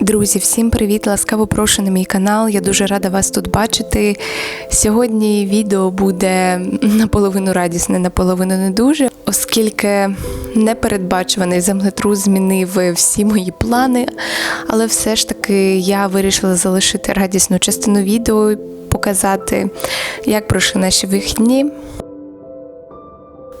Друзі, всім привіт! Ласкаво прошу на мій канал. Я дуже рада вас тут бачити. Сьогодні відео буде наполовину радісне, наполовину не дуже, оскільки непередбачуваний землетрус змінив всі мої плани. Але все ж таки я вирішила залишити радісну частину відео, показати, як пройшли наші вихідні.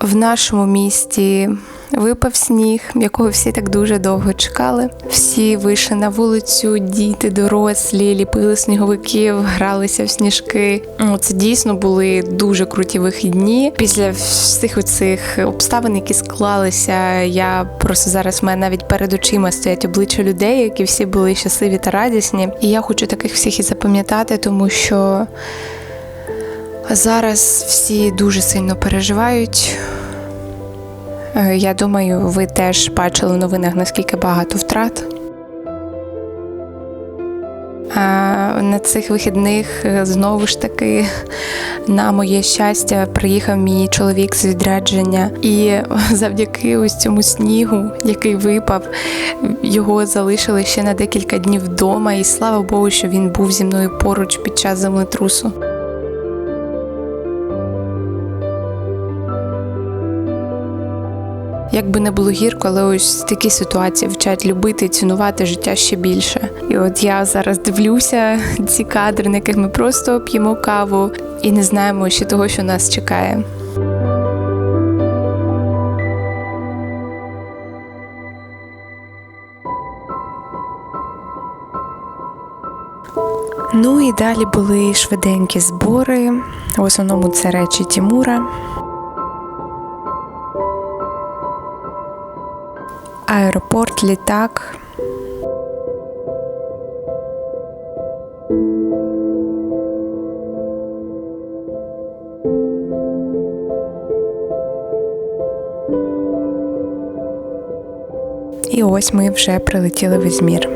В нашому місті випав сніг, якого всі так дуже довго чекали. Всі вийшли на вулицю, діти, дорослі, ліпили сніговиків, гралися в сніжки. Ну, Це дійсно були дуже круті вихідні. Після всіх оцих обставин, які склалися, я просто зараз в мене навіть перед очима стоять обличчя людей, які всі були щасливі та радісні. І я хочу таких всіх і запам'ятати, тому що. Зараз всі дуже сильно переживають. Е, Я думаю, ви теж бачили в новинах, наскільки багато втрат. А на цих вихідних е, знову ж таки, на моє щастя, приїхав мій чоловік з відрядження, і завдяки ось цьому снігу, який випав, його залишили ще на декілька днів вдома. І слава Богу, що він був зі мною поруч під час землетрусу. Як би не було гірко, але ось такі ситуації вчать любити і цінувати життя ще більше. І от я зараз дивлюся ці кадри, на яких ми просто п'ємо каву і не знаємо ще того, що нас чекає. Ну і далі були швиденькі збори. В основному це речі Тімура. Аеропорт, літак. І ось ми вже прилетіли в Ізмір.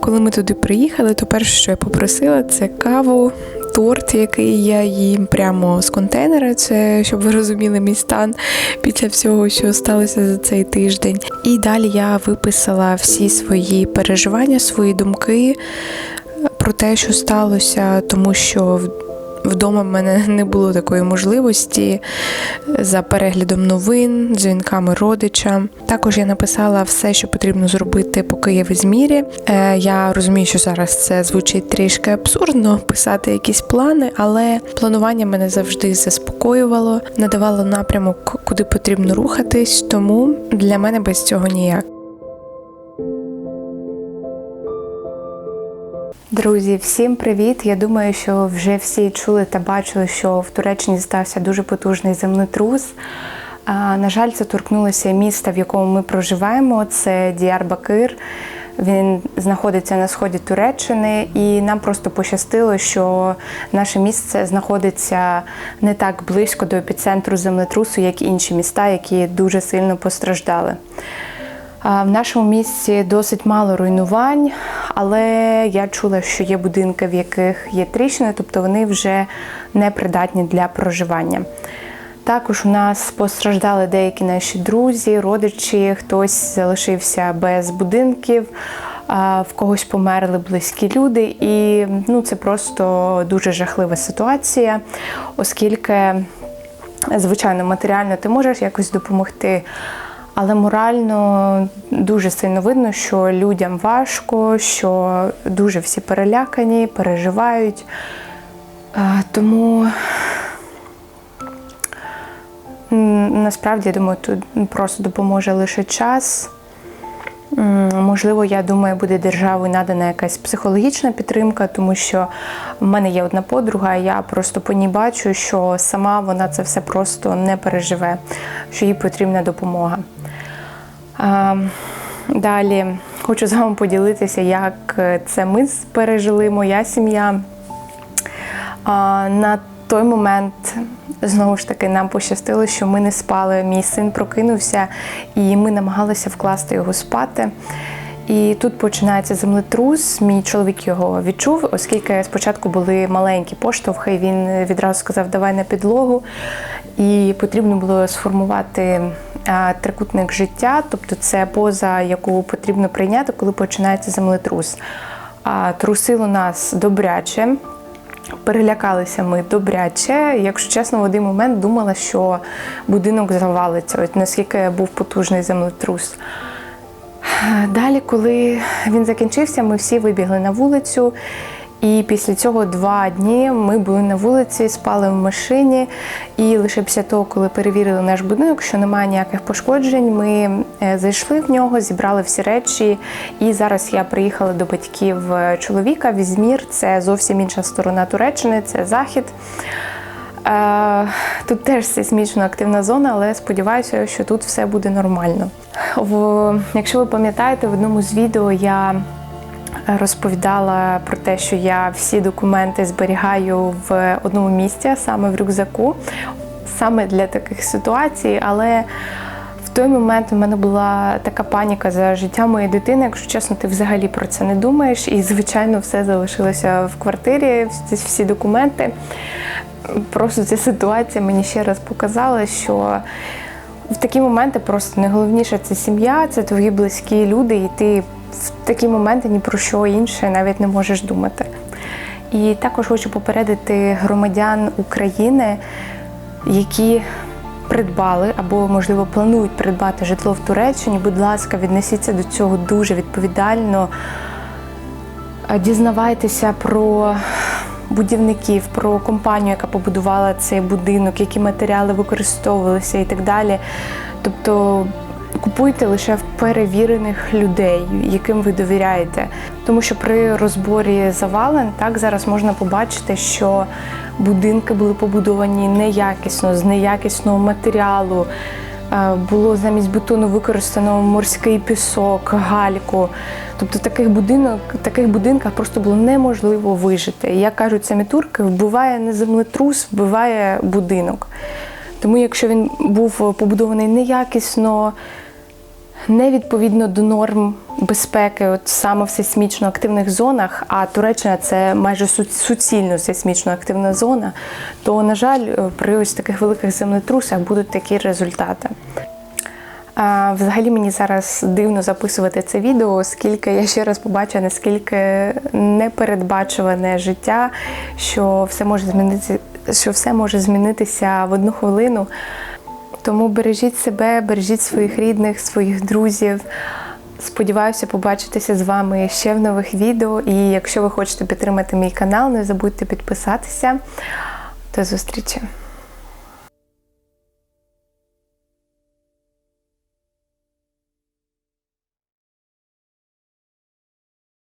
Коли ми туди приїхали, то перше, що я попросила, це каву, торт, який я їм прямо з контейнера. Це щоб ви розуміли мій стан після всього, що сталося за цей тиждень. І далі я виписала всі свої переживання, свої думки про те, що сталося, тому що Вдома в мене не було такої можливості за переглядом новин, дзвінками родича. Також я написала все, що потрібно зробити, поки я в Ізмірі. Е, Я розумію, що зараз це звучить трішки абсурдно писати якісь плани, але планування мене завжди заспокоювало, надавало напрямок, куди потрібно рухатись, тому для мене без цього ніяк. Друзі, всім привіт! Я думаю, що вже всі чули та бачили, що в Туреччині стався дуже потужний землетрус. На жаль, це торкнулося міста, в якому ми проживаємо. Це Діарбакир. Він знаходиться на сході Туреччини, і нам просто пощастило, що наше місце знаходиться не так близько до епіцентру землетрусу, як інші міста, які дуже сильно постраждали. В нашому місці досить мало руйнувань, але я чула, що є будинки, в яких є тріщини, тобто вони вже не придатні для проживання. Також у нас постраждали деякі наші друзі, родичі, хтось залишився без будинків, в когось померли близькі люди, і ну, це просто дуже жахлива ситуація, оскільки, звичайно, матеріально ти можеш якось допомогти. Але морально дуже сильно видно, що людям важко, що дуже всі перелякані, переживають. Тому насправді я думаю, тут просто допоможе лише час. Можливо, я думаю, буде державою надана якась психологічна підтримка, тому що в мене є одна подруга, я просто по ній бачу, що сама вона це все просто не переживе, що їй потрібна допомога. Далі хочу з вами поділитися, як це ми пережили, моя сім'я. На той момент, знову ж таки, нам пощастило, що ми не спали. Мій син прокинувся, і ми намагалися вкласти його спати. І тут починається землетрус. Мій чоловік його відчув, оскільки спочатку були маленькі поштовхи. Він відразу сказав, давай на підлогу. І потрібно було сформувати трикутник життя, тобто це поза, яку потрібно прийняти, коли починається землетрус. Трусило нас добряче. Перелякалися ми добряче. Якщо чесно, в один момент думала, що будинок завалиться, от наскільки був потужний землетрус. Далі, коли він закінчився, ми всі вибігли на вулицю. І після цього два дні ми були на вулиці, спали в машині. І лише після того, коли перевірили наш будинок, що немає ніяких пошкоджень, ми е, зайшли в нього, зібрали всі речі. І зараз я приїхала до батьків е, чоловіка. Візмір це зовсім інша сторона Туреччини, це захід. Е, Тут теж сейсмічно активна зона, але сподіваюся, що тут все буде нормально. В, якщо ви пам'ятаєте, в одному з відео я розповідала про те, що я всі документи зберігаю в одному місці, саме в рюкзаку, саме для таких ситуацій. Але в той момент у мене була така паніка за життя моєї дитини. Якщо чесно, ти взагалі про це не думаєш. І, звичайно, все залишилося в квартирі, всі документи. Просто ця ситуація мені ще раз показала, що в такі моменти просто найголовніше це сім'я, це твої близькі люди, і ти в такі моменти ні про що інше навіть не можеш думати. І також хочу попередити громадян України, які придбали або, можливо, планують придбати житло в Туреччині. Будь ласка, віднесіться до цього дуже відповідально. Дізнавайтеся про будівників, про компанію, яка побудувала цей будинок, які матеріали використовувалися і так далі. Тобто купуйте лише в перевірених людей, яким ви довіряєте. Тому що при розборі завален так зараз можна побачити, що будинки були побудовані неякісно, з неякісного матеріалу. Е, Було замість бетону використано морський пісок, гальку. Тобто таких будинок, таких будинках просто було неможливо вижити. Як кажуть самі турки, вбиває не землетрус, вбиває будинок. Тому, якщо він був побудований неякісно, невідповідно до норм безпеки, от саме в сейсмічно активних зонах, а Туреччина це майже су- суцільно сейсмічно активна зона, то, на жаль, при ось таких великих землетрусах будуть такі результати. Взагалі мені зараз дивно записувати це відео, оскільки я ще раз побачила, наскільки непередбачуване життя, що все може змінитися, що все може змінитися в одну хвилину. Тому бережіть себе, бережіть своїх рідних, своїх друзів. Сподіваюся побачитися з вами ще в нових відео. І якщо ви хочете підтримати мій канал, не забудьте підписатися. До зустрічі!